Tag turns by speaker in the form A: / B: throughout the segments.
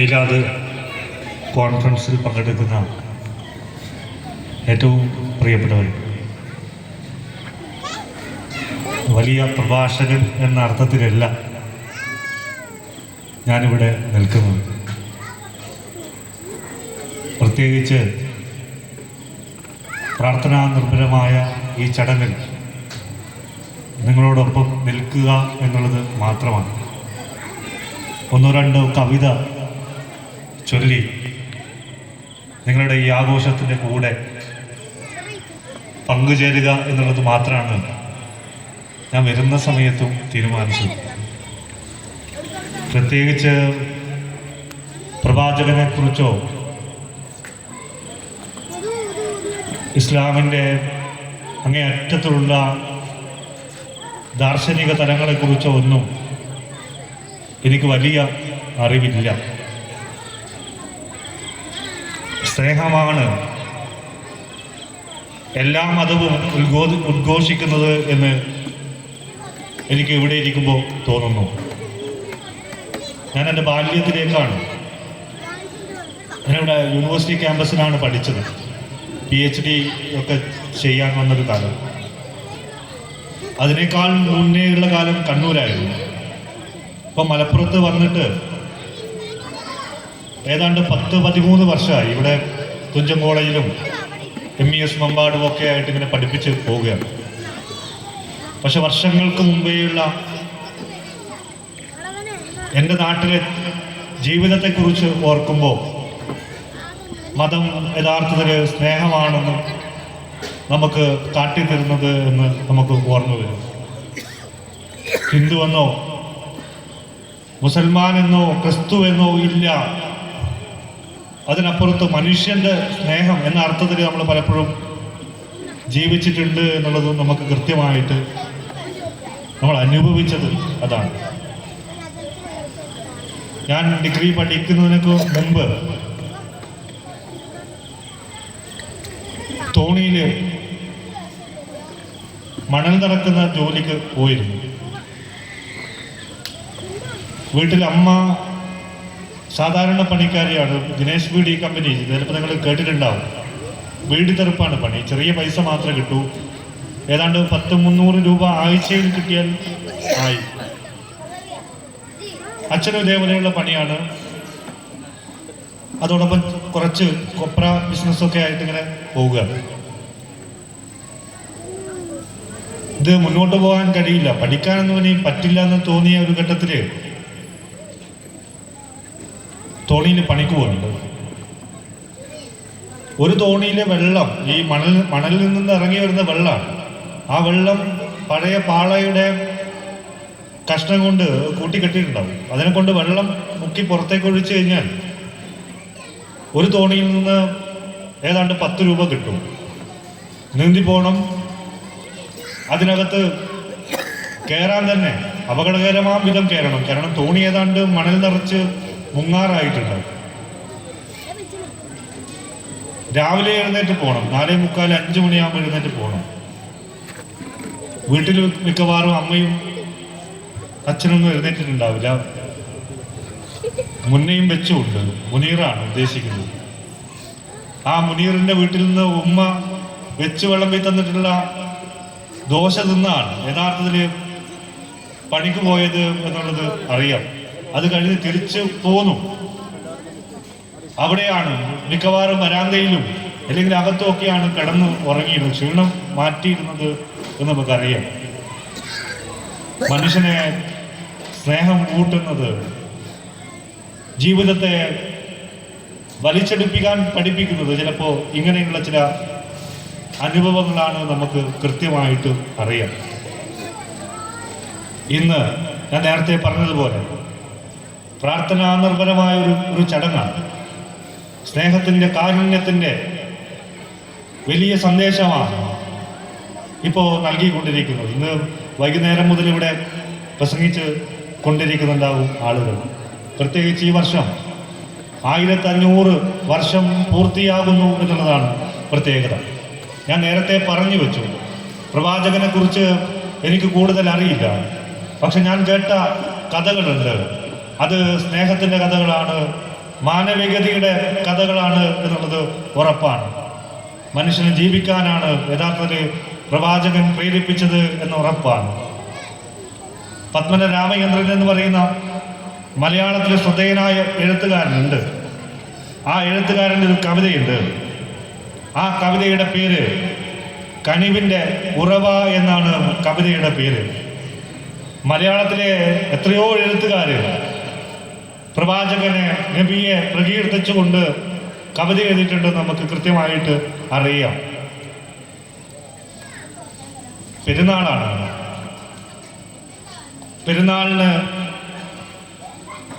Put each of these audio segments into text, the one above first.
A: മീലാദ് കോൺഫറൻസിൽ പങ്കെടുക്കുന്ന ഏറ്റവും പ്രിയപ്പെട്ടവർ. വലിയ പ്രഭാഷകൻ എന്ന അർത്ഥത്തിലല്ല ഞാനിവിടെ നിൽക്കുന്നത്. പ്രത്യേകിച്ച് പ്രാർത്ഥനാ നിർഭരമായ ഈ ചടങ്ങിൽ നിങ്ങളോടൊപ്പം നിൽക്കുക എന്നുള്ളത് മാത്രമാണ്. ഒന്നോ രണ്ടോ കവിത ചൊല്ലി. നിങ്ങളുടെ ഈ ആഘോഷത്തിന്റെ കൂടെ പങ്കുചേരുക എന്നുള്ളത് മാത്രമാണ് ഞാൻ വരുന്ന സമയത്തും തീരുമാനിച്ചത്. പ്രത്യേകിച്ച് പ്രവാചകനെ കുറിച്ചോ ഇസ്ലാമിന്റെ അങ്ങേയറ്റത്തുള്ള ദാർശനിക തലങ്ങളെക്കുറിച്ചോ ഒന്നും എനിക്ക് വലിയ അറിവില്ല. സ്നേഹമാണ്. എല്ലാ മതവും ഉദ്ഘോ ഉദ്ഘോഷിക്കുന്നത് എന്ന് എനിക്ക് ഇവിടെ ഇരിക്കുമ്പോൾ തോന്നുന്നു. ഞാൻ എന്റെ ബാല്യത്തിലേക്കാണ്. ഞാനിവിടെ യൂണിവേഴ്സിറ്റി ക്യാമ്പസിലാണ് പഠിച്ചത്. പി എച്ച് ഡി ഒക്കെ ചെയ്യാൻ വന്നൊരു കാലം. അതിനേക്കാൾ മുന്നേയുള്ള കാലം കണ്ണൂരായിരുന്നു. ഇപ്പം മലപ്പുറത്ത് വന്നിട്ട് ഏതാണ്ട് പത്ത് പതിമൂന്ന് വർഷമായി ഇവിടെ തുഞ്ചൻ കോളേജിലും എം ഇ എസ് മമ്പാടും ഒക്കെ ആയിട്ട് ഇങ്ങനെ പഠിപ്പിച്ച് പോവുകയാണ്. പക്ഷെ വർഷങ്ങൾക്ക് മുമ്പേയുള്ള എന്റെ നാട്ടിലെ ജീവിതത്തെക്കുറിച്ച് ഓർക്കുമ്പോൾ മതം യഥാർത്ഥത്തിൽ സ്നേഹമാണെന്നും നമുക്ക് കാട്ടിത്തരുന്നത് എന്ന് നമുക്ക് ഓർമ്മ വരും. ഹിന്ദുവെന്നോ മുസൽമാൻ എന്നോ ക്രിസ്തു എന്നോ ഇല്ല അതിനപ്പുറത്ത് മനുഷ്യന്റെ സ്നേഹം എന്ന അർത്ഥത്തിൽ നമ്മൾ പലപ്പോഴും ജീവിച്ചിട്ടുണ്ട് എന്നുള്ളത് നമുക്ക് കൃത്യമായിട്ട് നമ്മൾ അനുഭവിച്ചത് അതാണ്. ഞാൻ ഡിഗ്രി പഠിക്കുന്നതിനൊക്കെ മുമ്പ് തോണിയിൽ മണൽ നടക്കുന്ന ജോലിക്ക് പോയിരുന്നു. വീട്ടിൽ അമ്മ സാധാരണ പണിക്കാരിയാണ് ദിനേശ് ബീഡി കമ്പനി ചിലപ്പോൾ നിങ്ങൾ കേട്ടിട്ടുണ്ടാവും. വീട് തെറുപ്പാണ് പണി. ചെറിയ പൈസ മാത്രമേ കിട്ടൂ. ഏതാണ്ട് പത്ത് മുന്നൂറ് രൂപ ആഴ്ചയിൽ കിട്ടിയാൽ ആയി. അച്ഛനും ഇതേപോലെയുള്ള പണിയാണ്. അതോടൊപ്പം കുറച്ച് കൊപ്ര ബിസിനസ്സൊക്കെ ആയിട്ട് ഇങ്ങനെ പോവുക. ഇത് മുന്നോട്ട് പോകാൻ കഴിയില്ല. പഠിക്കാനൊന്നും ഇനി പറ്റില്ല എന്ന് തോന്നിയ ഒരു ഘട്ടത്തിൽ തോണിയിൽ പണിക്ക് പോകുന്നുണ്ട്. ഒരു തോണിയിലെ വെള്ളം ഈ മണൽ മണലിൽ നിന്ന് ഇറങ്ങി വരുന്ന വെള്ളമാണ് ആ വെള്ളം പഴയ പാളയുടെ കഷ്ണം കൊണ്ട് കൂട്ടിക്കെട്ടിയിട്ടുണ്ടാവും. അതിനെ കൊണ്ട് വെള്ളം മുക്കി പുറത്തേക്ക് ഒഴിച്ചു കഴിഞ്ഞാൽ ഒരു തോണിയിൽ നിന്ന് ഏതാണ്ട് പത്ത് രൂപ കിട്ടും. നീന്തി പോകണം അതിനകത്ത് കയറാൻ തന്നെ അപകടകരമാം വിധം കയറണം കാരണം തോണി ഏതാണ്ട് മണൽ നിറച്ച് മുങ്ങാറായിട്ടുണ്ടാവും രാവിലെ എഴുന്നേറ്റ് പോകണം നാലേ മുക്കാൽ അഞ്ചു മണിയാകുമ്പോൾ എഴുന്നേറ്റ് പോകണം വീട്ടിൽ മിക്കവാറും അമ്മയും അച്ഛനൊന്നും എഴുന്നേറ്റിട്ടുണ്ടാവില്ല. മുന്നയും വെച്ചുകൊണ്ട് മുനീറാണ് ഉദ്ദേശിക്കുന്നത്. ആ മുനീറിന്റെ വീട്ടിൽ നിന്ന് ഉമ്മ വെച്ച് വിളമ്പി തന്നിട്ടുള്ള ദോശ തിന്നാണ്. യഥാർത്ഥത്തിൽ പണിക്ക് പോയത് എന്നുള്ളത് അറിയാം. അത് കഴിഞ്ഞ് തിരിച്ച് പോന്നു. അവിടെയാണ് മിക്കവാറും വരാന്തയിലും അല്ലെങ്കിൽ അകത്തുമൊക്കെയാണ് കിടന്ന് ഉറങ്ങിയിരുന്നത്. ക്ഷീണം മാറ്റിയിരുന്നത് എന്ന് നമുക്കറിയാം. മനുഷ്യനെ സ്നേഹം കൂട്ടുന്നത് ജീവിതത്തെ വലിച്ചെടുപ്പിക്കാൻ പഠിപ്പിക്കുന്നത് ചിലപ്പോൾ ഇങ്ങനെയുള്ള ചില അനുഭവങ്ങളാണ് നമുക്ക് കൃത്യമായിട്ട് അറിയാം. ഇന്ന് ഞാൻ നേരത്തെ പറഞ്ഞതുപോലെ പ്രാർത്ഥനാ നിർഭരമായ ഒരു ഒരു ചടങ്ങാണ്. സ്നേഹത്തിന്റെ കാരുണ്യത്തിന്റെ വലിയ സന്ദേശമാണ് ഇപ്പോൾ നൽകിക്കൊണ്ടിരിക്കുന്നത്. ഇന്ന് വൈകുന്നേരം മുതൽ ഇവിടെ പ്രസംഗിച്ച് കൊണ്ടിരിക്കുന്നുണ്ടാവും ആളുകൾ. പ്രത്യേകിച്ച് ഈ വർഷം ആയിരത്തി അഞ്ഞൂറ് വർഷം പൂർത്തിയാകുന്നു എന്നുള്ളതാണ് പ്രത്യേകത. ഞാൻ നേരത്തെ പറഞ്ഞു വെച്ചു. പ്രവാചകനെ കുറിച്ച് എനിക്ക് കൂടുതൽ അറിയില്ല. പക്ഷെ ഞാൻ കേട്ട കഥകളുണ്ട്. അത് സ്നേഹത്തിന്റെ കഥകളാണ് മാനവികതയുടെ കഥകളാണ് എന്നുള്ളത് ഉറപ്പാണ്. മനുഷ്യന് ജീവിക്കാനാണ് യഥാർത്ഥത്തിൽ പ്രവാചകൻ പ്രേരിപ്പിച്ചത് എന്ന് ഉറപ്പാണ്. പത്മന രാമചന്ദ്രൻ എന്ന് പറയുന്ന മലയാളത്തിലെ ശ്രദ്ധേയനായ എഴുത്തുകാരനുണ്ട്. ആ എഴുത്തുകാരന്റെ ഒരു കവിതയുണ്ട്. ആ കവിതയുടെ പേര് കനിവിന്റെ ഉറവ എന്നാണ് കവിതയുടെ പേര്. മലയാളത്തിലെ എത്രയോ എഴുത്തുകാർ പ്രവാചകനെ നബിയെ പ്രകീർത്തിച്ചുകൊണ്ട് കവിത എഴുതിയിട്ടുണ്ട് നമുക്ക് കൃത്യമായിട്ട് അറിയാം. പെരുന്നാളാണ്. പെരുന്നാളിന്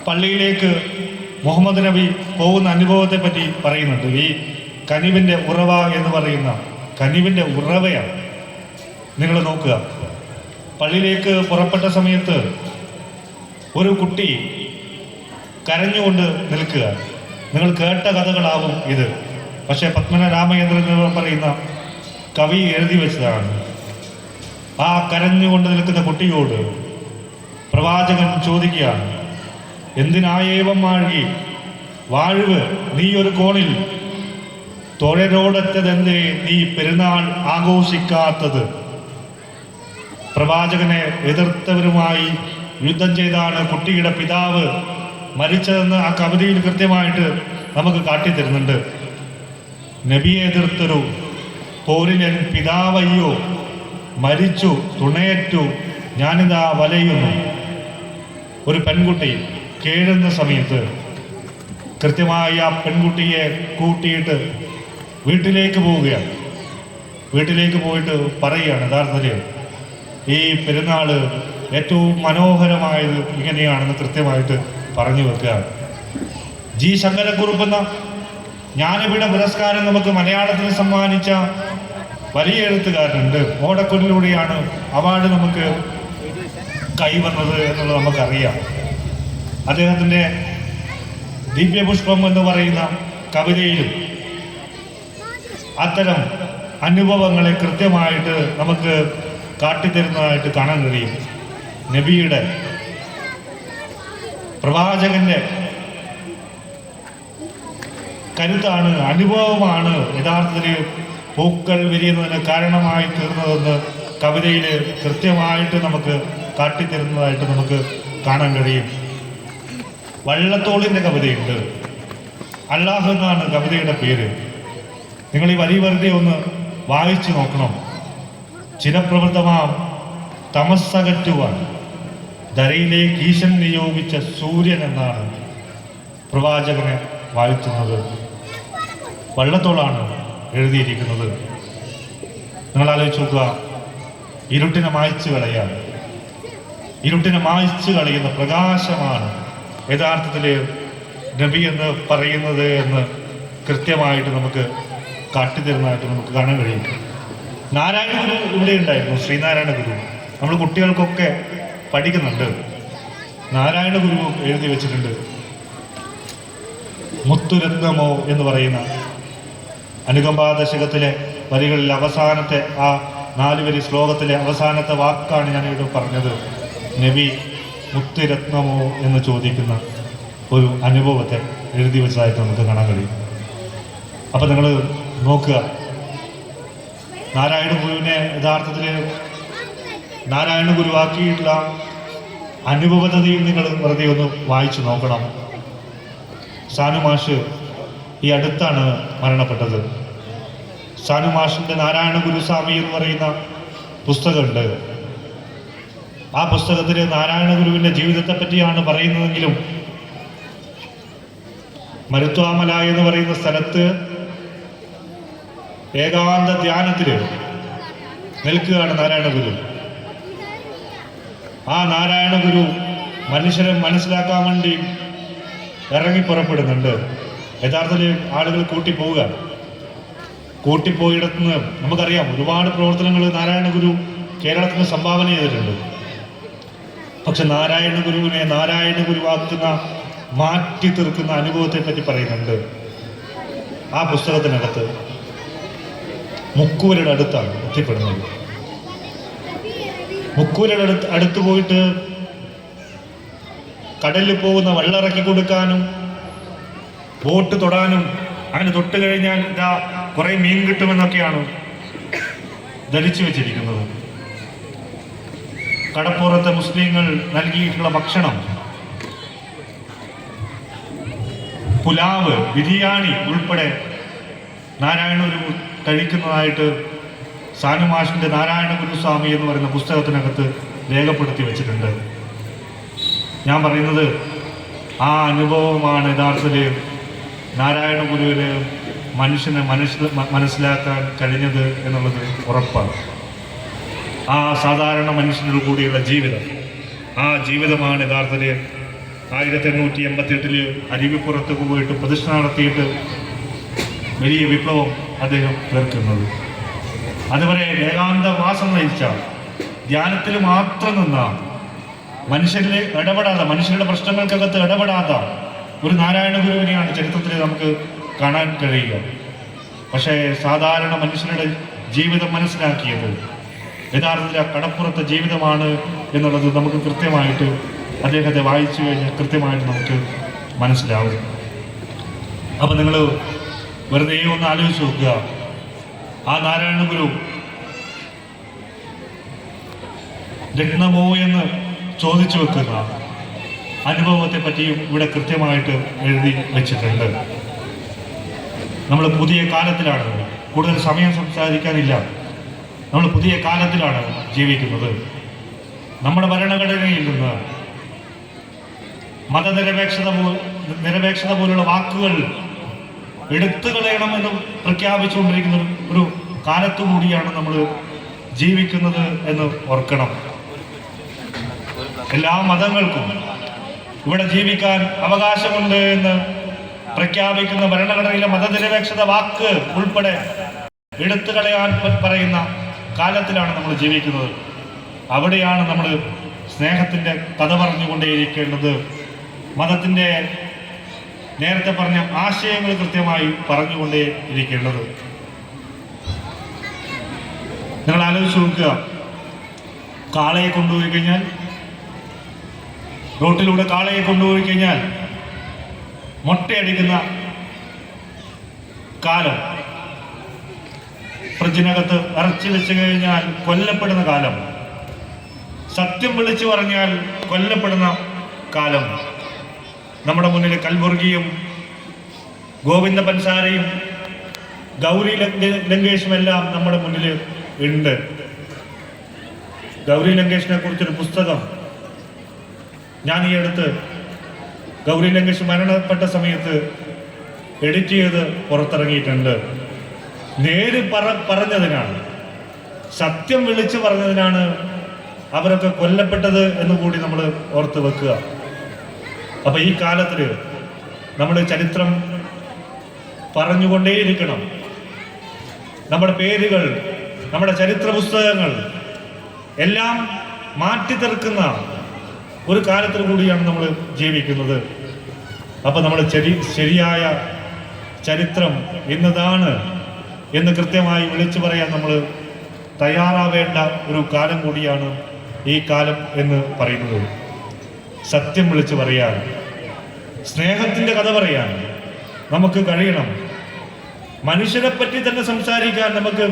A: പള്ളിയിലേക്ക് മുഹമ്മദ് നബി പോകുന്ന അനുഭവത്തെ പറ്റി പറയുന്നുണ്ട്. ഈ കനിവിന്റെ ഉറവ എന്ന് പറയുന്ന കനിവിന്റെ ഉറവയാണ്. നിങ്ങൾ നോക്കുക. പള്ളിയിലേക്ക് പുറപ്പെട്ട സമയത്ത് ഒരു കുട്ടി കരഞ്ഞുകൊണ്ട് നിൽക്കുക. നിങ്ങൾ കേട്ട കഥകളാവും ഇത്. പക്ഷേ പത്മന രാമചന്ദ്രൻ പറയുന്ന കവി എഴുതി വെച്ചതാണ്. ആ കരഞ്ഞുകൊണ്ട് നിൽക്കുന്ന കുട്ടിയോട് പ്രവാചകൻ ചോദിക്കുകയാണ് എന്തിനായേവം മാഴി വാഴവ് നീ ഒരു കോണിൽ. തൊഴരോടത്തതെന്തേ നീ പെരുന്നാൾ ആഘോഷിക്കാത്തത്? പ്രവാചകനെ എതിർത്തവരുമായി യുദ്ധം ചെയ്താണ് കുട്ടിയുടെ പിതാവ്. മരിച്ചതെന്ന് ആ കവിതയിൽ കൃത്യമായിട്ട് നമുക്ക് കാട്ടിത്തരുന്നുണ്ട്. നബിയെ എതിർത്തൊരു പോരിനൻ പിതാവയ്യോ മരിച്ചു തുണയേറ്റു ഞാനിതാ വലയുന്നു. ഒരു പെൺകുട്ടി കേഴുന്ന സമയത്ത് കൃത്യമായി ആ പെൺകുട്ടിയെ കൂട്ടിയിട്ട് വീട്ടിലേക്ക് പോവുകയാണ്. വീട്ടിലേക്ക് പോയിട്ട് പറയുകയാണ് യഥാർത്ഥത്തിൽ ഈ പെരുന്നാൾ ഏറ്റവും മനോഹരമായത് ഇങ്ങനെയാണെന്ന് കൃത്യമായിട്ട് പറഞ്ഞു വെക്കുകയാണ്. ജി ശങ്കരക്കുറുപ്പെന്ന ജ്ഞാനപീഠ പുരസ്കാരം നമുക്ക് മലയാളത്തിൽ സമ്മാനിച്ച വലിയ എഴുത്തുകാരനുണ്ട്. ഓടക്കുന്നിലൂടെയാണ് അവാർഡ് നമുക്ക് കൈവന്നത് എന്നുള്ളത് നമുക്കറിയാം. അദ്ദേഹത്തിന്റെ ദിവ്യപുഷ്പം എന്ന് പറയുന്ന കവിതയിലും അത്തരം അനുഭവങ്ങളെ കൃത്യമായിട്ട് നമുക്ക് കാട്ടിത്തരുന്നതായിട്ട് കാണാൻ കഴിയും. നബിയുടെ പ്രവാചകന്റെ കരുത്താണ് അനുഭവമാണ് യഥാർത്ഥത്തിൽ പൂക്കൾ വിരിയുന്നതിന് കാരണമായി തീർന്നതെന്ന് കവിതയിൽ കൃത്യമായിട്ട് നമുക്ക് കാട്ടിത്തരുന്നതായിട്ട് നമുക്ക് കാണാൻ കഴിയും. വള്ളത്തോളിന്റെ കവിതയുണ്ട്. അല്ലാഹ് എന്നാണ് കവിതയുടെ പേര്. നിങ്ങൾ ഈ വരി വെറുതെ ഒന്ന് വായിച്ചു നോക്കണം. ചിരപ്രവൃത്തമാം തമസ്സകറ്റുവാൻ. ധരയിലേക്ക് ഈശൻ നിയോഗിച്ച സൂര്യൻ എന്നാണ് പ്രവാചകനെ വാഴ്ത്തുന്നത് വള്ളത്തോളാണ് എഴുതിയിരിക്കുന്നത്. നിങ്ങൾ ആലോചിച്ച് നോക്കുക. ഇരുട്ടിനെ മായ്ച്ചു കളയാണ് ഇരുട്ടിനെ മായ്ച്ചു കളയുന്ന പ്രകാശമാണ് യഥാർത്ഥത്തിൽ നബി എന്ന് പറയുന്നത് എന്ന് കൃത്യമായിട്ട് നമുക്ക് കാട്ടിത്തരുന്നതായിട്ട് നമുക്ക് കാണാൻ കഴിയും. നാരായണ ഗുരു ഇവിടെ ഉണ്ടായിരുന്നു ശ്രീനാരായണ ഗുരു. നമ്മൾ കുട്ടികൾക്കൊക്കെ പഠിക്കുന്നുണ്ട്. നാരായണ ഗുരു എഴുതി വെച്ചിട്ടുണ്ട്. മുത്തുരത്നമോ എന്ന് പറയുന്ന അനുകമ്പാ ദശകത്തിലെ വരികളിൽ അവസാനത്തെ ആ നാലുവരി ശ്ലോകത്തിലെ അവസാനത്തെ വാക്കാണ് ഞാൻ ഇവിടെ പറഞ്ഞത്. നബി മുത്തുരത്നമോ എന്ന് ചോദിക്കുന്ന ഒരു അനുഭവത്തെ എഴുതി വെച്ചതായിട്ട് നമുക്ക് കാണാൻ കഴിയും. അപ്പം നിങ്ങൾ നോക്കുക. നാരായണ ഗുരുവിനെ യഥാർത്ഥത്തിൽ നാരായണ ഗുരുവാക്കിയിട്ടുള്ള അനുഭവതയും നിങ്ങൾ വെറുതെ ഒന്ന് വായിച്ചു നോക്കണം. സാനുമാഷ് ഈ അടുത്താണ് മരണപ്പെട്ടത്. സാനു മാഷിന്റെ നാരായണ ഗുരുസ്വാമി എന്ന് പറയുന്ന പുസ്തകമുണ്ട്. ആ പുസ്തകത്തിൽ നാരായണ ഗുരുവിന്റെ ജീവിതത്തെ പറ്റിയാണ് പറയുന്നതെങ്കിലും മരുത്വാമല എന്ന് പറയുന്ന സ്ഥലത്ത് ഏകാന്ത ധ്യാനത്തിൽ നിൽക്കുകയാണ് നാരായണ ഗുരു. ആ നാരായണ ഗുരു മനുഷ്യരെ മനസ്സിലാക്കാൻ വേണ്ടി ഇറങ്ങി പുറപ്പെടുന്നുണ്ട്. യഥാർത്ഥത്തിൽ ആളുകൾ കൂട്ടിപ്പോവുക. കൂട്ടിപ്പോയിടത്തുനിന്ന് നമുക്കറിയാം ഒരുപാട് പ്രവർത്തനങ്ങൾ നാരായണ ഗുരു കേരളത്തിന് സംഭാവന ചെയ്തിട്ടുണ്ട്. പക്ഷെ നാരായണ ഗുരുവിനെ നാരായണ ഗുരുവാക്കുന്ന മാറ്റി തീർക്കുന്ന അനുഭവത്തെ പറ്റി പറയുന്നുണ്ട്. ആ പുസ്തകത്തിനകത്ത് മുക്കൂരുടെ അടുത്താണ് എത്തിപ്പെടുന്നത്. മുക്കൂരുടെ അടുത്ത് പോയിട്ട് കടലിൽ പോകുന്ന വെള്ളിറക്കി കൊടുക്കാനും ബോട്ട് തൊടാനും അങ്ങനെ തൊട്ട് കഴിഞ്ഞാൽ ഇതാ കുറെ മീൻ കിട്ടുമെന്നൊക്കെയാണ് ധരിച്ചു വെച്ചിരിക്കുന്നത്. കടപ്പുറത്തെ മുസ്ലിങ്ങൾ നൽകിയിട്ടുള്ള ഭക്ഷണം. പുലാവ് ബിരിയാണി ഉൾപ്പെടെ നാരായണ ഗുരു കഴിക്കുന്നതായിട്ട് സാനുമാഷിന്റെ നാരായണ ഗുരുസ്വാമി എന്ന് പറയുന്ന പുസ്തകത്തിനകത്ത് രേഖപ്പെടുത്തി വെച്ചിട്ടുണ്ട്. ഞാൻ പറയുന്നത് ആ അനുഭവമാണ് യഥാർത്ഥത്തിൽ നാരായണ ഗുരുവിന് മനുഷ്യനെ മനസ്സിൽ മനസ്സിലാക്കാൻ കഴിഞ്ഞത് എന്നുള്ളത് ഉറപ്പാണ്. ആ സാധാരണ മനുഷ്യനോട് കൂടിയുള്ള ജീവിതം. ആ ജീവിതമാണ് യഥാർത്ഥത്തിൽ ആയിരത്തി എണ്ണൂറ്റി എൺപത്തി എട്ടിൽ അരുവിപ്പുറത്ത് പോയിട്ട് പ്രതിഷ്ഠ നടത്തിയിട്ട് വലിയ വിപ്ലവം അദ്ദേഹം തീർക്കുന്നത് അതുവരെ ഏകാന്തവാസം നയിച്ച ധ്യാനത്തിൽ മാത്രം നിന്ന മനുഷ്യരിൽ ഇടപെടാത്ത മനുഷ്യരുടെ പ്രശ്നങ്ങൾക്കകത്ത് ഇടപെടാത്ത ഒരു നാരായണ ഗുരുവിനെയാണ് ചരിത്രത്തിൽ നമുക്ക് കാണാൻ കഴിയുക. പക്ഷേ സാധാരണ മനുഷ്യരുടെ ജീവിതം മനസ്സിലാക്കിയത് യഥാർത്ഥത്തിൽ ആ കടപ്പുറത്തെ ജീവിതമാണ് എന്നുള്ളത് നമുക്ക് കൃത്യമായിട്ട് അദ്ദേഹത്തെ വായിച്ചു കഴിഞ്ഞാൽ കൃത്യമായിട്ട് നമുക്ക് മനസ്സിലാവും. അപ്പം നിങ്ങൾ വെറുതെ ഒന്ന് ആലോചിച്ച് നോക്കുക. ആ നാരായണ ഗുരു. രത്നമോ എന്ന് ചോദിച്ചു വെക്കുന്ന അനുഭവത്തെ പറ്റിയും ഇവിടെ കൃത്യമായിട്ട് എഴുതി വെച്ചിട്ടുണ്ട്. നമ്മൾ പുതിയ കാലത്തിലാണ്. കൂടുതൽ സമയം സംസാരിക്കാനില്ല. നമ്മൾ പുതിയ കാലത്തിലാണ് ജീവിക്കുന്നത്. നമ്മുടെ ഭരണഘടനയിൽ നിന്ന് മതനിരപേക്ഷത നിരപേക്ഷത പോലുള്ള വാക്കുകൾ എടുത്തു കളയണമെന്ന് പ്രഖ്യാപിച്ചുകൊണ്ടിരിക്കുന്ന ഒരു- കാലത്തു കൂടിയാണ് നമ്മൾ ജീവിക്കുന്നത് എന്ന് ഓർക്കണം. എല്ലാ മതങ്ങൾക്കും ഇവിടെ ജീവിക്കാൻ അവകാശമുണ്ട് എന്ന് പ്രഖ്യാപിക്കുന്ന ഭരണഘടനയിലെ മതനിരപേക്ഷത വാക്ക് ഉൾപ്പെടെ എടുത്തു കളയാൻ പറയുന്ന കാലത്തിലാണ് നമ്മൾ ജീവിക്കുന്നത്. അവിടെയാണ് നമ്മൾ സ്നേഹത്തിന്റെ കഥ പറഞ്ഞുകൊണ്ടേയിരിക്കേണ്ടത്. മതത്തിന്റെ നേരത്തെ പറഞ്ഞ ആശയങ്ങൾ കൃത്യമായി പറഞ്ഞുകൊണ്ടേ ഇരിക്കേണ്ടത്. നിങ്ങൾ ആലോചിച്ച് നോക്കുക. കാളയെ കൊണ്ടുപോയി കഴിഞ്ഞാൽ റോട്ടിലൂടെ കാളയെ കൊണ്ടുപോയി കഴിഞ്ഞാൽ മുട്ടയടിക്കുന്ന കാലം ഫ്രിഡ്ജിനകത്ത് ഇറച്ചി വെച്ച് കഴിഞ്ഞാൽ കൊല്ലപ്പെടുന്ന കാലം സത്യം വിളിച്ചു പറഞ്ഞാൽ കൊല്ലപ്പെടുന്ന കാലം. നമ്മുടെ മുന്നിൽ കൽബുർഗിയും ഗോവിന്ദ പൻസാരയും ഗൗരി ലങ്ക- ലങ്കേഷും എല്ലാം നമ്മുടെ മുന്നിൽ ഉണ്ട്. ഗൗരി ലങ്കേഷിനെ കുറിച്ചൊരു പുസ്തകം ഞാൻ ഈ അടുത്ത് ഗൗരി ലങ്കേഷ് മരണപ്പെട്ട സമയത്ത് എഡിറ്റ് ചെയ്ത് പുറത്തിറങ്ങിയിട്ടുണ്ട്. നേര് പറ പറഞ്ഞതിനാണ്. സത്യം വിളിച്ചു പറഞ്ഞതിനാണ് അവരൊക്കെ കൊല്ലപ്പെട്ടത് എന്ന് കൂടി നമ്മൾ ഓർത്ത് വെക്കുക. അപ്പൊ ഈ കാലത്തിൽ നമ്മൾ ചരിത്രം പറഞ്ഞുകൊണ്ടേയിരിക്കണം. നമ്മുടെ പേരുകൾ നമ്മുടെ ചരിത്ര പുസ്തകങ്ങൾ എല്ലാം മാറ്റി തീർക്കുന്ന ഒരു കാലത്തിൽ കൂടിയാണ് നമ്മൾ ജീവിക്കുന്നത്. അപ്പൊ നമ്മൾ ശരി ശരിയായ ചരിത്രം എന്നതാണ് എന്ന് കൃത്യമായി വിളിച്ചു പറയാൻ നമ്മൾ തയ്യാറാവേണ്ട ഒരു കാലം കൂടിയാണ് ഈ കാലം എന്ന് പറയുന്നത്. സത്യം വിളിച്ചു പറയാൻ സ്നേഹത്തിന്റെ കഥ പറയാൻ നമുക്ക് കഴിയണം. മനുഷ്യനെ പറ്റി തന്നെ സംസാരിക്കാൻ നമുക്ക്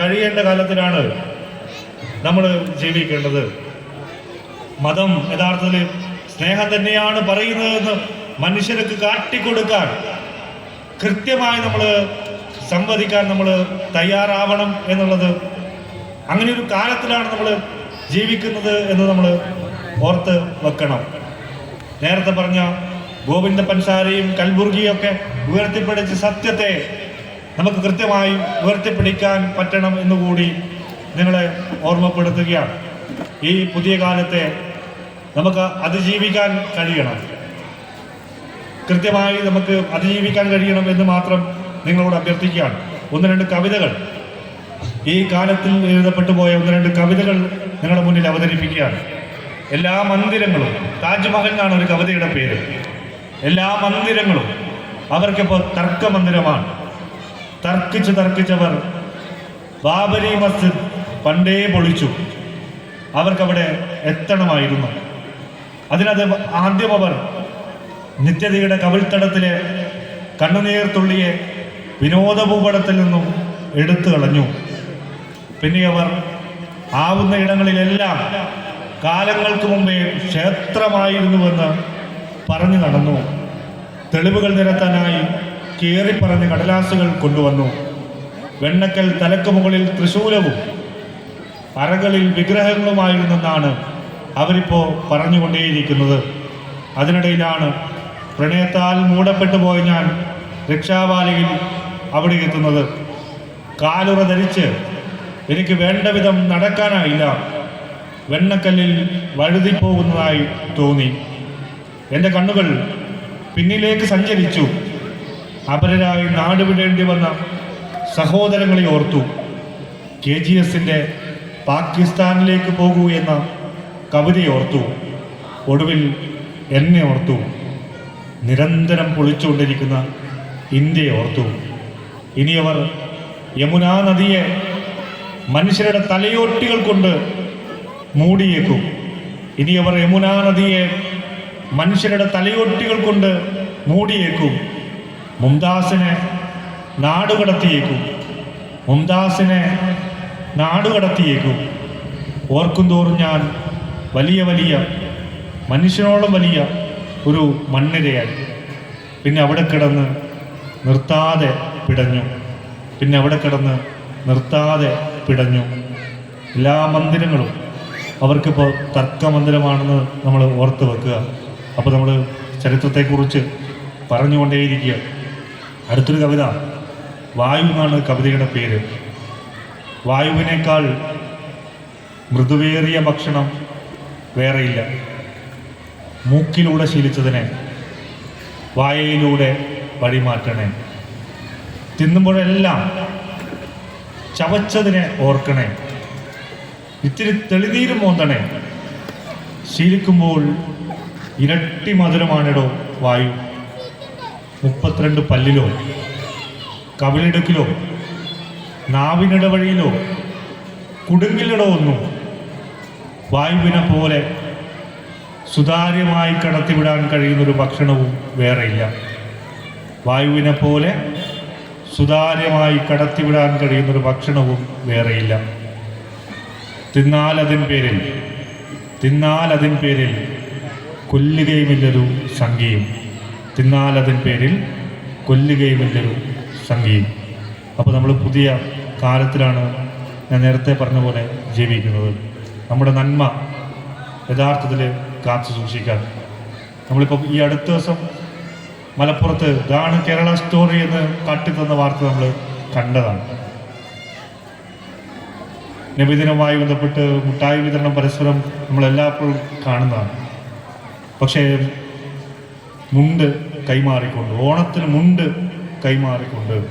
A: കഴിയേണ്ട കാലത്തിലാണ് നമ്മൾ ജീവിക്കേണ്ടത്. മതം യഥാർത്ഥത്തിൽ സ്നേഹം തന്നെയാണ് പറയുന്നതെന്ന് മനുഷ്യർക്ക് കാട്ടിക്കൊടുക്കാൻ കൃത്യമായി നമ്മൾ സംവദിക്കാൻ നമ്മൾ തയ്യാറാവണം എന്നുള്ളത് അങ്ങനെ ഒരു കാലത്തിലാണ് നമ്മൾ ജീവിക്കുന്നത് എന്ന് നമ്മൾ ഓർത്ത് വെക്കണം. നേരത്തെ പറഞ്ഞ ഗോവിന്ദ പൻസാരയും കൽബുർഗിയും ഒക്കെ ഉയർത്തിപ്പിടിച്ച സത്യത്തെ നമുക്ക് കൃത്യമായി ഉയർത്തിപ്പിടിക്കാൻ പറ്റണം എന്നുകൂടി നിങ്ങളെ ഓർമ്മപ്പെടുത്തുകയാണ്. ഈ പുതിയ കാലത്തെ നമുക്ക് അതിജീവിക്കാൻ കഴിയണം. കൃത്യമായി നമുക്ക് അതിജീവിക്കാൻ കഴിയണം എന്ന് മാത്രം നിങ്ങളോട് അഭ്യർത്ഥിക്കുകയാണ്. ഒന്ന് രണ്ട് കവിതകൾ. ഈ കാലത്തിൽ എഴുതപ്പെട്ടു പോയ ഒന്ന് രണ്ട് കവിതകൾ നിങ്ങളുടെ മുന്നിൽ അവതരിപ്പിക്കുകയാണ്. എല്ലാ മന്ദിരങ്ങളും. താജ്മഹൽ എന്നാണ് ഒരു കവിതയുടെ പേര്. എല്ലാ മന്ദിരങ്ങളും അവർക്കിപ്പോൾ തർക്ക മന്ദിരമാണ് തർക്കിച്ച് തർക്കിച്ചവർ ബാബരി മസ്ജിദ് പണ്ടേ പൊളിച്ചു. അവർക്കവിടെ എത്തണമായിരുന്നു. അതിനത് ആദ്യം അവർ നിത്യതയുടെ കവിൾത്തടത്തിലെ കണ്ണുനീർ തുള്ളിയെ വിനോദഭൂപടത്തിൽ നിന്നും എടുത്തു കളഞ്ഞു. പിന്നെ അവർ ആവുന്ന ഇടങ്ങളിലെല്ലാം കാലങ്ങൾക്ക് മുമ്പേ ക്ഷേത്രമായിരുന്നുവെന്ന് പറഞ്ഞു നടന്നു. തെളിവുകൾ നിരത്താനായി കീറിപ്പറഞ്ഞ കടലാസുകൾ കൊണ്ടുവന്നു. വെണ്ണക്കൽ തലക്ക് മുകളിൽ തൃശൂലവും അറകളിൽ വിഗ്രഹങ്ങളുമായിരുന്നെന്നാണ് അവരിപ്പോൾ പറഞ്ഞുകൊണ്ടേയിരിക്കുന്നത്. അതിനിടയിലാണ് പ്രണയത്താൽ മൂടപ്പെട്ടു പോയ ഞാൻ രക്ഷാവാലിയിൽ അവിടെ എത്തുന്നത്. കാലുറ ധരിച്ച് എനിക്ക് വേണ്ട വിധം നടക്കാനായില്ല. വെണ്ണക്കല്ലിൽ വഴുതിപ്പോകുന്നതായി തോന്നി. എന്റെ കണ്ണുകൾ പിന്നിലേക്ക് സഞ്ചരിച്ചു. അപരരായി നാടുവിടേണ്ടി വന്ന സഹോദരങ്ങളെ ഓർത്തു. കെ ജി എസിന്റെ പാകിസ്ഥാനിലേക്ക് പോകൂ എന്ന കവിതയോർത്തു ഒടുവിൽ എന്നെ ഓർത്തു. നിരന്തരം പൊളിച്ചുകൊണ്ടിരിക്കുന്ന ഇന്ത്യയെ ഓർത്തു. ഇനിയവർ യമുനാ നദിയെ മനുഷ്യരുടെ തലയോട്ടികൾ കൊണ്ട് മൂടിയേക്കും. ഇനി അവർ യമുനാ നദിയെ മനുഷ്യരുടെ തലയൊട്ടികൾ കൊണ്ട് മൂടിയേക്കും. മുംതാസിനെ നാടുകടത്തിയേക്കും മുംതാസിനെ നാടുകടത്തിയേക്കും ഓർക്കും തോറും ഞാൻ വലിയ വലിയ മനുഷ്യനോളം വലിയ ഒരു മണ്ണിരയായി. പിന്നെ അവിടെ കിടന്ന് നിർത്താതെ പിടഞ്ഞു. പിന്നെ അവിടെ കിടന്ന് നിർത്താതെ പിടഞ്ഞു. എല്ലാ മന്ദിരങ്ങളും അവർക്കിപ്പോൾ തർക്കമന്ദിരമാണെന്ന് നമ്മൾ ഓർത്ത് വെക്കുക. അപ്പോൾ നമ്മൾ ചരിത്രത്തെക്കുറിച്ച് പറഞ്ഞുകൊണ്ടേയിരിക്കുക. അടുത്തൊരു കവിത. വായു എന്നാണ് കവിതയുടെ പേര്. വായുവിനേക്കാൾ മൃദുവേറിയ ഭക്ഷണം വേറെയില്ല. മൂക്കിലൂടെ ശീലിച്ചതിനെ വായയിലൂടെ വഴിമാറ്റണേ. തിന്നുമ്പോഴെല്ലാം ചവച്ചതിനെ ഓർക്കണേ. ഇത്തിരി തെളിനീരും മോന്തണേ. ശീലിക്കുമ്പോൾ ഇരട്ടി മധുരമാണിടോ വായു. മുപ്പത്തിരണ്ട് പല്ലിലോ കവിളിടുക്കിലോ നാവിനിടവഴിയിലോ കുടുങ്ങിലിടോ ഒന്നും വായുവിനെ പോലെ സുതാര്യമായി കടത്തിവിടാൻ കഴിയുന്നൊരു ഭക്ഷണവും വേറെയില്ല. വായുവിനെ പോലെ സുതാര്യമായി കടത്തിവിടാൻ കഴിയുന്നൊരു ഭക്ഷണവും വേറെയില്ല. തിന്നാൽ അതിൻ പേരിൽ തിന്നാൽ അതിൻ പേരിൽ കൊല്ലുകയുമില്ലൊരു സംഖ്യയും തിന്നാൽ അതിൻ പേരിൽ കൊല്ലുകയുമില്ലൊരു സംഖ്യയും. അപ്പോൾ നമ്മൾ പുതിയ കാലത്തിലാണ് ഞാൻ നേരത്തെ പറഞ്ഞ പോലെ ജീവിക്കുന്നത്. നമ്മുടെ നന്മ യഥാർത്ഥത്തിൽ കാത്തു സൂക്ഷിക്കാൻ. നമ്മളിപ്പോൾ ഈ അടുത്ത ദിവസം മലപ്പുറത്ത് ഇതാണ് കേരള സ്റ്റോറി എന്ന് കാട്ടിത്തന്ന വാർത്ത നമ്മൾ കണ്ടതാണ്. നബിദിനവുമായി ബന്ധപ്പെട്ട് മുട്ടായി വിതരണം പരസ്പരം നമ്മളെല്ലാപ്പോഴും കാണുന്നതാണ്. പക്ഷേ മുണ്ട് കൈമാറിക്കൊണ്ട് ഓണത്തിന് മുണ്ട് കൈമാറിക്കൊണ്ട്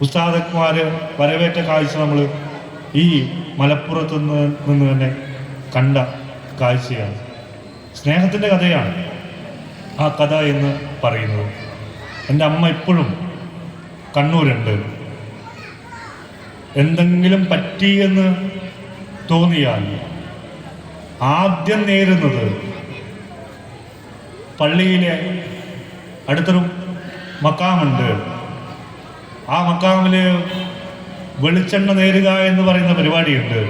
A: ഉസ്താദന്മാർ വരവേറ്റ കാഴ്ച നമ്മൾ ഈ മലപ്പുറത്ത് നിന്ന് തന്നെ കണ്ട കാഴ്ചയാണ്. സ്നേഹത്തിന്റെ കഥയാണ് ആ കഥ എന്ന് പറയുന്നത്. എന്റെ അമ്മ ഇപ്പോഴും കണ്ണൂരുണ്ട്. എന്തെങ്കിലും പറ്റി എന്ന് തോന്നിയാൽ ആദ്യം നേരുന്നത് പള്ളിയിലെ അടുത്തൊരു മക്കാമുണ്ട്. ആ മക്കാമിൽ വെളിച്ചെണ്ണ നേരുക എന്ന് പറയുന്ന പരിപാടിയുണ്ട്.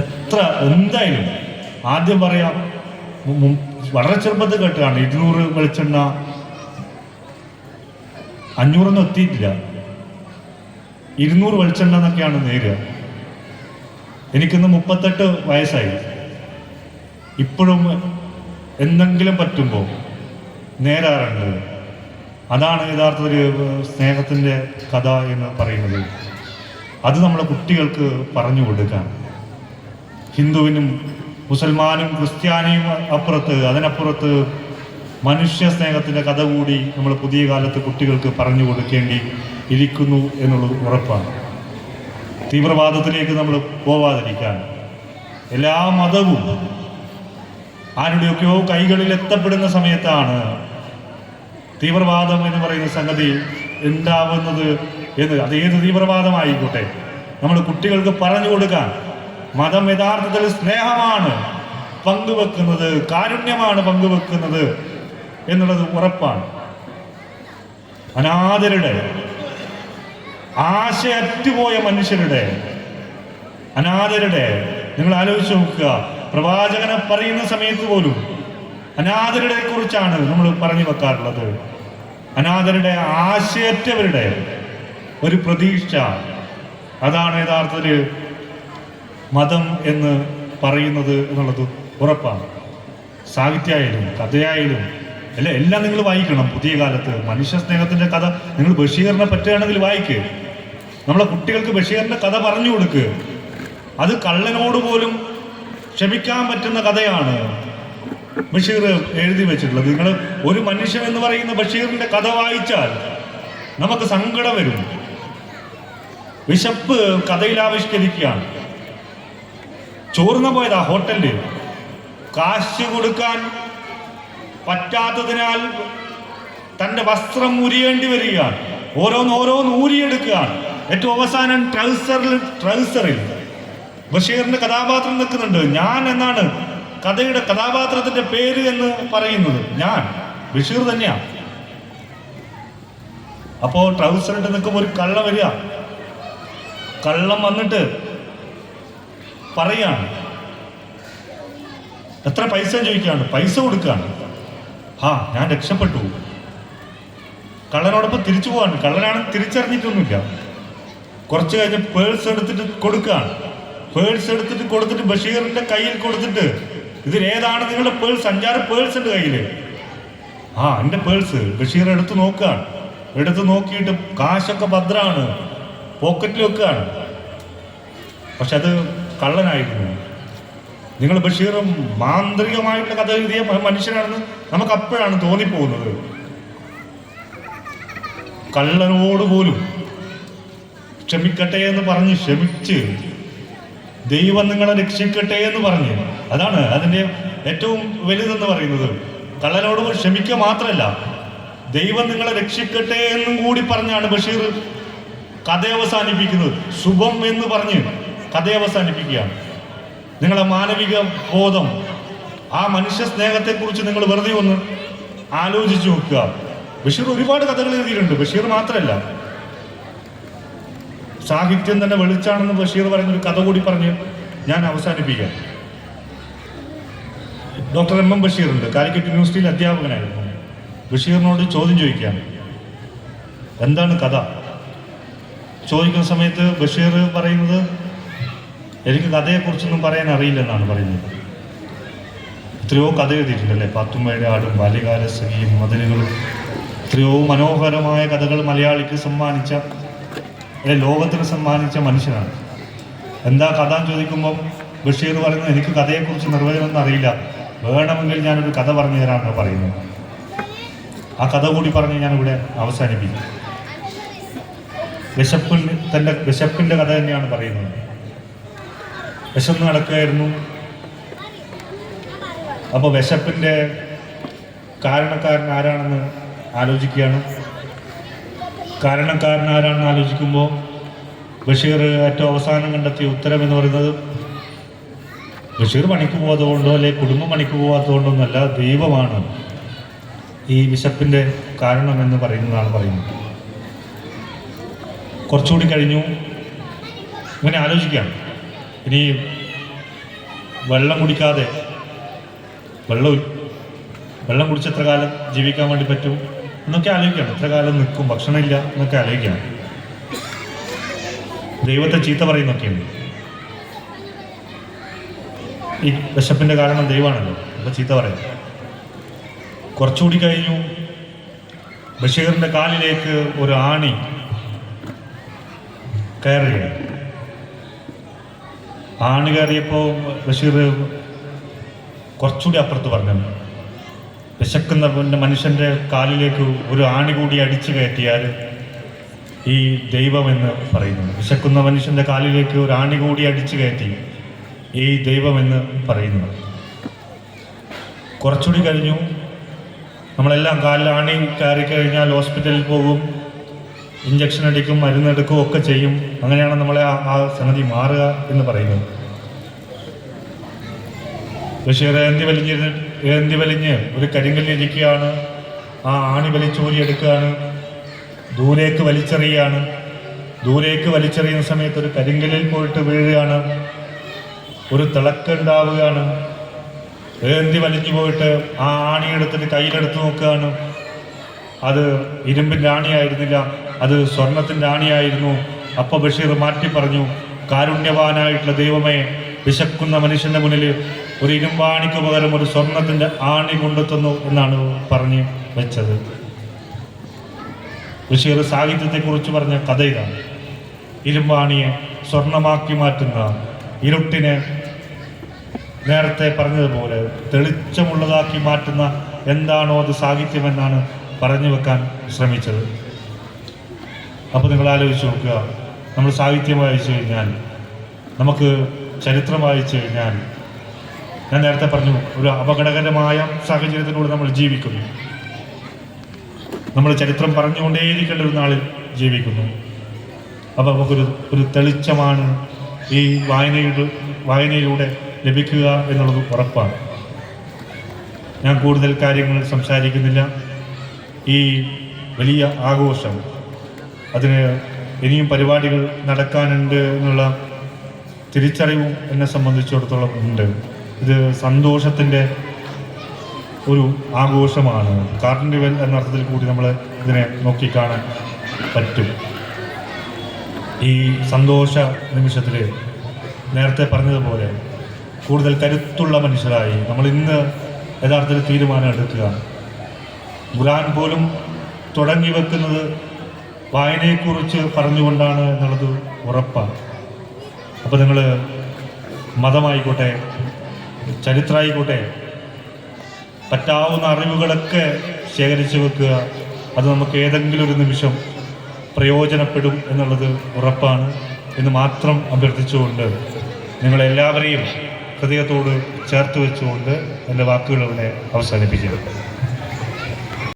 A: എത്ര എന്തായാലും ആദ്യം പറയാം വളരെ ചെറുപ്പത്തിൽ കേട്ടാണ് ഇരുന്നൂറ് വെളിച്ചെണ്ണ. അഞ്ഞൂറൊന്നും എത്തിയിട്ടില്ല. ഇരുന്നൂറ് വെളിച്ചെണ്ണ എന്നൊക്കെയാണ് നേരുക എനിക്കിന്ന് മുപ്പത്തെട്ട് വയസ്സായി. ഇപ്പോഴും എന്തെങ്കിലും പറ്റുമ്പോൾ നേരാറുണ്ട് അതാണ് യഥാർത്ഥത്തിൽ സ്നേഹത്തിന്റെ കഥ എന്ന് പറയുന്നത്. അത് നമ്മളെ കുട്ടികൾക്ക് പറഞ്ഞു കൊടുക്കാം ഹിന്ദുവിനും മുസൽമാനും ക്രിസ്ത്യാനിയും അപ്പുറത്ത് അതിനപ്പുറത്ത് മനുഷ്യ സ്നേഹത്തിന്റെ കഥ കൂടി നമ്മൾ പുതിയ കാലത്ത് കുട്ടികൾക്ക് പറഞ്ഞു കൊടുക്കേണ്ടി ഇരിക്കുന്നു എന്നുള്ളത് ഉറപ്പാണ്. തീവ്രവാദത്തിലേക്ക് നമ്മൾ പോവാതിരിക്കാൻ എല്ലാ മതവും ആരുടെയൊക്കെയോ കൈകളിൽ എത്തപ്പെടുന്ന സമയത്താണ് തീവ്രവാദം എന്ന് പറയുന്ന സംഗതി ഉണ്ടാവുന്നത് എന്ന്. അത് ഏത് തീവ്രവാദമായിക്കോട്ടെ? നമ്മൾ കുട്ടികൾക്ക് പറഞ്ഞു കൊടുക്കാൻ മതം യഥാർത്ഥത്തിൽ സ്നേഹമാണ് പങ്കുവെക്കുന്നത് കാരുണ്യമാണ് പങ്കുവെക്കുന്നത് എന്നുള്ളത് ഉറപ്പാണ്. അനാഥരുടെ ആശയറ്റുപോയ മനുഷ്യരുടെ അനാഥരുടെ നിങ്ങൾ ആലോചിച്ച് നോക്കുക. പ്രവാചകനെ പറയുന്ന സമയത്ത് പോലും അനാഥരുടെ കുറിച്ചാണ് നമ്മൾ പറഞ്ഞു വെക്കാറുള്ളത്. അനാഥരുടെ ആശയറ്റവരുടെ ഒരു പ്രതീക്ഷ. അതാണ് യഥാർത്ഥത്തിൽ മതം എന്ന് പറയുന്നത് എന്നുള്ളത് ഉറപ്പാണ്. സാഹിത്യമായാലും കഥയായാലും അല്ല എല്ലാം നിങ്ങൾ വായിക്കണം. പുതിയ കാലത്ത് മനുഷ്യ സ്നേഹത്തിന്റെ കഥ. നിങ്ങൾ ബഷീറിനെ പറ്റുകയാണെങ്കിൽ വായിക്ക്. നമ്മളെ കുട്ടികൾക്ക് ബഷീറിന്റെ കഥ പറഞ്ഞു കൊടുക്കുക അത് കള്ളനോട് പോലും ക്ഷമിക്കാൻ പറ്റുന്ന കഥയാണ് ബഷീർ എഴുതി വെച്ചിട്ടുള്ളത്. നിങ്ങൾ ഒരു മനുഷ്യൻ എന്ന് പറയുന്ന ബഷീറിന്റെ കഥ വായിച്ചാൽ നമുക്ക് സങ്കടം വരും. വിശപ്പ് കഥയിൽ ആവിഷ്കരിക്കുകയാണ്. ചോർന്ന പോയതാ ഹോട്ടലിൽ കാശ് കൊടുക്കാൻ പറ്റാത്തതിനാൽ തന്റെ വസ്ത്രം ഉരിയേണ്ടി വരികയാണ്. ഓരോന്ന് ഓരോന്ന് ഊരിയെടുക്കുകയാണ്. ഏറ്റവും അവസാനം ട്രൗസറിൽ ട്രൗസറിൽ ബഷീറിന്റെ കഥാപാത്രം നിൽക്കുന്നുണ്ട്. ഞാൻ എന്നാണ് കഥയുടെ കഥാപാത്രത്തിന്റെ പേര് എന്ന് പറയുന്നത്? ഞാൻ ബഷീർ തന്നെയാണ് അപ്പോ ട്രൗസർ ഇട്ട് നിൽക്കുമ്പോൾ ഒരു കള്ള വരിക. കള്ളം വന്നിട്ട് പറയാണ്. എത്ര പൈസ ചോദിക്കുകയാണ് പൈസ കൊടുക്കുകയാണ് ആ ഞാൻ രക്ഷപ്പെട്ടു. കള്ളനോടൊപ്പം തിരിച്ചു പോവാണ്. കള്ളനാണെന്ന് തിരിച്ചറിഞ്ഞിട്ടൊന്നുമില്ല. കുറച്ച് കഴിഞ്ഞ് പേഴ്സ് എടുത്തിട്ട് കൊടുക്കുകയാണ്. പേഴ്സ് എടുത്തിട്ട് കൊടുത്തിട്ട് ബഷീറിന്റെ കയ്യിൽ കൊടുത്തിട്ട് ഇതിലേതാണ് നിങ്ങളുടെ പേഴ്സ്? അഞ്ചാറ് പേഴ്സ് ഉണ്ട് കയ്യിൽ ആ എന്റെ പേഴ്സ്. ബഷീർ എടുത്ത് നോക്കുകയാണ്. എടുത്ത് നോക്കിയിട്ട് കാശൊക്കെ ഭദ്രമാണ് പോക്കറ്റിൽ വെക്കുകയാണ്. പക്ഷെ അത് കള്ളനായിരുന്നു. നിങ്ങൾ ബഷീർ മാന്ത്രികമായിട്ട് കഥ എഴുതിയ മനുഷ്യനാണെന്ന് നമുക്ക് അപ്പോഴാണ് തോന്നിപ്പോകുന്നത്. കള്ളനോട് പോലും ക്ഷമിക്കട്ടെ എന്ന് പറഞ്ഞ് ക്ഷമിച്ച് ദൈവം നിങ്ങളെ രക്ഷിക്കട്ടെ എന്ന് പറഞ്ഞ്. അതാണ് അതിന്റെ ഏറ്റവും വലുതെന്ന് പറയുന്നത്. കള്ളനോട് ക്ഷമിക്കുക മാത്രമല്ല ദൈവം നിങ്ങളെ രക്ഷിക്കട്ടെ എന്നും കൂടി പറഞ്ഞാണ് ബഷീർ കഥ അവസാനിപ്പിക്കുന്നത്. ശുഭം എന്ന് പറഞ്ഞ് കഥ അവസാനിപ്പിക്കുകയാണ് നിങ്ങളെ മാനവിക ബോധം ആ മനുഷ്യ സ്നേഹത്തെക്കുറിച്ച് നിങ്ങൾ വെറുതെ ഒന്ന് ആലോചിച്ച് നോക്കുക. ബഷീർ ഒരുപാട് കഥകൾ എഴുതിയിട്ടുണ്ട്. ബഷീർ മാത്രമല്ല സാഹിത്യം തന്നെ വെളിച്ചാണെന്ന് ബഷീർ പറയുന്ന ഒരു കഥ കൂടി പറഞ്ഞ് ഞാൻ അവസാനിപ്പിക്കാം. ഡോക്ടർ എം എം ബഷീർ ഉണ്ട് കാലിക്കറ്റ് യൂണിവേഴ്സിറ്റിയിൽ അധ്യാപകനായിരുന്നു. ബഷീറിനോട് ചോദ്യം ചോദിക്കാം. എന്താണ് കഥ? ചോദിക്കുന്ന സമയത്ത് ബഷീർ പറയുന്നത് എനിക്ക് കഥയെക്കുറിച്ചൊന്നും പറയാൻ അറിയില്ലെന്നാണ് പറയുന്നത്. എത്രയോ കഥ എഴുതിയിട്ടുണ്ടല്ലേ? പാത്തുമ്മയുടെ ആടും ബാല്യകാല സഖിയും മതിലുകളും. എത്രയോ മനോഹരമായ കഥകൾ മലയാളിക്ക് സമ്മാനിച്ച അല്ലെ ലോകത്തിന് സമ്മാനിച്ച മനുഷ്യനാണ്. എന്താ കഥ എന്ന് ചോദിക്കുമ്പോൾ ബഷീർ പറയുന്നത് എനിക്ക് കഥയെക്കുറിച്ച് നിർവചനമൊന്നും അറിയില്ല. വേണമെങ്കിൽ ഞാനൊരു കഥ പറഞ്ഞു തരാമെന്ന് പറയുന്നു. ആ കഥ കൂടി പറഞ്ഞ് ഞാനിവിടെ അവസാനിപ്പിക്കും വിശപ്പിന് തന്റെ വിശപ്പിന്റെ കഥ തന്നെയാണ് പറയുന്നത്. വിശന്ന് നടക്കുകയായിരുന്നു. അപ്പോൾ വിശപ്പിന്റെ കാരണക്കാരൻ ആരാണെന്ന് ആലോചിക്കുകയാണ്. കാരണക്കാരൻ ആരാണെന്ന് ആലോചിക്കുമ്പോൾ ബഷീർ ഏറ്റവും അവസാനം കണ്ടെത്തിയ ഉത്തരം എന്ന് പറയുന്നത് ബഷീർ പണിക്ക് പോകാത്തതുകൊണ്ടോ അല്ലെ കുടുംബം പണിക്ക് പോകാത്തതുകൊണ്ടൊന്നല്ല ദൈവമാണ് ഈ വിശപ്പിന്റെ കാരണമെന്ന് പറയുന്നതാണ് പറയുന്നത്. കുറച്ചുകൂടി കഴിഞ്ഞു. ഇങ്ങനെ ആലോചിക്കാം. ഇനി വെള്ളം കുടിക്കാതെ വെള്ളം വെള്ളം കുടിച്ച് എത്ര കാലം ജീവിക്കാൻ വേണ്ടി പറ്റും? എന്നൊക്കെ ആലോചിക്കണം. എത്ര കാലം നിൽക്കും ഭക്ഷണമില്ല എന്നൊക്കെ ആലോചിക്കണം. ദൈവത്തെ ചീത്ത പറയുന്നൊക്കെയുണ്ട് ഈ വിശപ്പിന്റെ കാരണം ദൈവമാണല്ലോ അപ്പൊ ചീത്ത പറയാം. കുറച്ചുകൂടി കഴിഞ്ഞു. ബഷീറിന്റെ കാലിലേക്ക് ഒരു ആണി കയറുകയാണ്. ആണി കയറിയപ്പോൾ ബഷീർ കുറച്ചുകൂടി അപ്പുറത്ത് പറഞ്ഞു. വിശക്കുന്ന പിന്നെ മനുഷ്യന്റെ കാലിലേക്ക് ഒരു ആണി കൂടി അടിച്ചു കയറ്റിയാൽ ഈ ദൈവമെന്ന് പറയുന്നു. വിശക്കുന്ന മനുഷ്യന്റെ കാലിലേക്ക് ഒരു ആണി കൂടി അടിച്ചു കയറ്റി ഈ ദൈവമെന്ന് പറയുന്നു. കുറച്ചുകൂടി കഴിഞ്ഞു. നമ്മളെല്ലാം കാലിൽ ആണി കയറി കഴിഞ്ഞാൽ ഹോസ്പിറ്റലിൽ പോകും ഇഞ്ചക്ഷൻ അടിക്കും മരുന്നെടുക്കും ഒക്കെ ചെയ്യും. അങ്ങനെയാണ് നമ്മളെ ആ- സംഗതി മാറുക എന്ന് പറയുന്നത്. ബഷീറെ എന്തി വലിഞ്ഞ് ഏന്തി വലിഞ്ഞ് ഒരു കരിങ്കല്ലിരിക്കുകയാണ് ആ ആണി വലിച്ചൂരിയെടുക്കുകയാണ് ദൂരേക്ക് വലിച്ചെറിയുകയാണ്. ദൂരേക്ക് വലിച്ചെറിയുന്ന സമയത്ത് ഒരു കരിങ്കലിൽ പോയിട്ട് വീഴുകയാണ്. ഒരു തിളക്കുണ്ടാവുകയാണ് ഏന്തി വലിഞ്ഞു പോയിട്ട് ആ ആണി എടുത്തിട്ട് കയ്യിലെടുത്ത് നോക്കുകയാണ്. അത് ഇരുമ്പിന്റെ ആണിയായിരുന്നില്ല. അത് സ്വർണത്തിന്റെ ആണിയായിരുന്നു. അപ്പോൾ ബഷീർ മാറ്റി പറഞ്ഞു കാരുണ്യവാനായിട്ടുള്ള ദൈവമേ വിശക്കുന്ന മനുഷ്യന്റെ മുന്നിൽ ഒരു ഇരുമ്പാണിക്ക് പകരം ഒരു സ്വർണത്തിന്റെ ആണി കൊണ്ടെത്തുന്നു എന്നാണ് പറഞ്ഞു വെച്ചത്. സാഹിത്യത്തെ കുറിച്ച് പറഞ്ഞ കഥ ഇതാണ് ഇരുമ്പാണിയെ സ്വർണമാക്കി മാറ്റുന്ന ഇരുട്ടിനെ നേരത്തെ പറഞ്ഞതുപോലെ തെളിച്ചമുള്ളതാക്കി മാറ്റുന്ന എന്താണോ അത് സാഹിത്യമെന്നാണ് പറഞ്ഞു വെക്കാൻ ശ്രമിച്ചത്. അപ്പോൾ നിങ്ങൾ ആലോചിച്ച് നോക്കുക. നമ്മൾ സാഹിത്യം വായിച്ചു കഴിഞ്ഞാൽ നമുക്ക് ചരിത്രം വായിച്ചു കഴിഞ്ഞാൽ ഞാൻ നേരത്തെ പറഞ്ഞു ഒരു അപകടകരമായ സാഹചര്യത്തിലൂടെ നമ്മൾ ജീവിക്കുന്നു. നമ്മൾ ചരിത്രം പറഞ്ഞുകൊണ്ടേയിരിക്കേണ്ട ഒരു നാളിൽ ജീവിക്കുന്നു. അപ്പോൾ നമുക്കൊരു ഒരു തെളിച്ചമാണ് ഈ വായനയുടെ വായനയിലൂടെ ലഭിക്കുക എന്നുള്ളത് ഉറപ്പാണ്. ഞാൻ കൂടുതൽ കാര്യങ്ങൾ സംസാരിക്കുന്നില്ല. ഈ വലിയ ആഘോഷം അതിന് ഇനിയും പരിപാടികൾ നടക്കാനുണ്ട് എന്നുള്ള തിരിച്ചറിവും എന്നെ സംബന്ധിച്ചിടത്തോളം ഉണ്ട്. ഇത് സന്തോഷത്തിന്റെ ഒരു ആഘോഷമാണ്. കാർണിവൽ എന്ന അർത്ഥത്തിൽ കൂടി നമ്മൾ ഇതിനെ നോക്കിക്കാണാൻ പറ്റും. ഈ സന്തോഷ നിമിഷത്തിൽ നേരത്തെ പറഞ്ഞതുപോലെ കൂടുതൽ കരുത്തുള്ള മനുഷ്യരായി നമ്മൾ ഇന്ന് യഥാർത്ഥത്തിൽ തീരുമാനം എടുക്കുക. ഖുരാൻ പോലും തുടങ്ങി വെക്കുന്നത് വായനയെക്കുറിച്ച് പറഞ്ഞുകൊണ്ടാണ് എന്നുള്ളത് ഉറപ്പാണ്. അപ്പോൾ നിങ്ങൾ മതമായിക്കോട്ടെ ചരിത്രമായിക്കോട്ടെ പറ്റാവുന്ന അറിവുകളൊക്കെ ശേഖരിച്ചു വെക്കുക. അത് നമുക്ക് ഏതെങ്കിലും ഒരു നിമിഷം പ്രയോജനപ്പെടും എന്നുള്ളത് ഉറപ്പാണ്. എന്ന് മാത്രം അഭ്യർത്ഥിച്ചുകൊണ്ട് നിങ്ങളെല്ലാവരെയും ഹൃദയത്തോട് ചേർത്ത് വെച്ചുകൊണ്ട് എന്റെ വാക്കുകൾ ഇവിടെ അവസാനിപ്പിക്കുന്നു